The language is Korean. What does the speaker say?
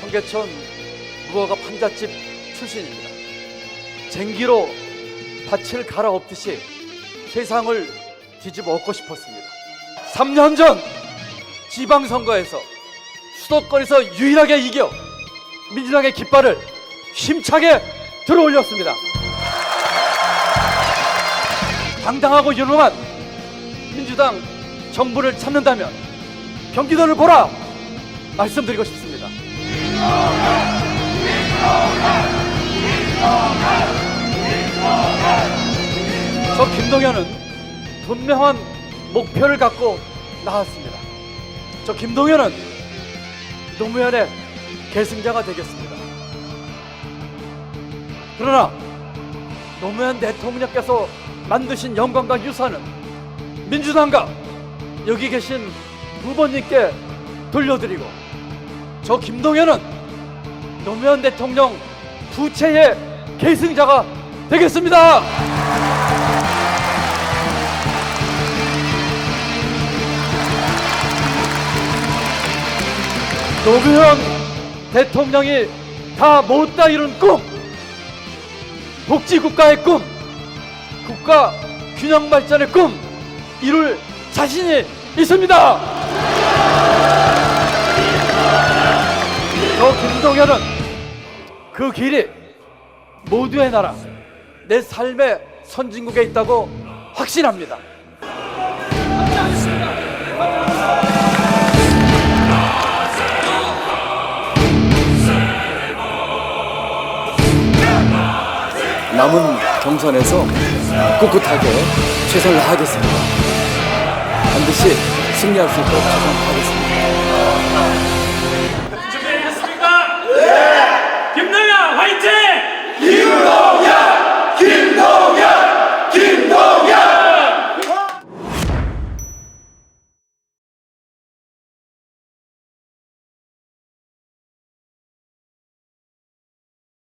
청계천 무허가 판잣집 출신입니다. 쟁기로 밭을 갈아엎듯이 세상을 뒤집어 엎고 싶었습니다. 3년 전 지방선거에서 수도권에서 유일하게 이겨 민주당의 깃발을 힘차게 들어올렸습니다. 당당하고 유능한 민주당 정부를 찾는다면 경기도를 보라 말씀드리고 싶습니다. 저 김동현은 분명한 목표를 갖고 나왔습니다. 저 김동현은 노무현의 계승자가 되겠습니다. 그러나 노무현 대통령께서 만드신 영광과 유산은 민주당과 여기 계신 후보님께 돌려드리고 저 김동현은 노무현 대통령 부채의 계승자가 되겠습니다. 노무현 대통령이 다 못다 이룬 꿈, 복지국가의 꿈, 국가 균형 발전의 꿈 이룰 자신이 있습니다. 저 김동현은 그 길이 모두의 나라, 내 삶의 선진국에 있다고 확신합니다. 남은 경선에서 꿋꿋하게 최선을 다하겠습니다. 반드시 승리할 수 있도록 최선을 다하겠습니다.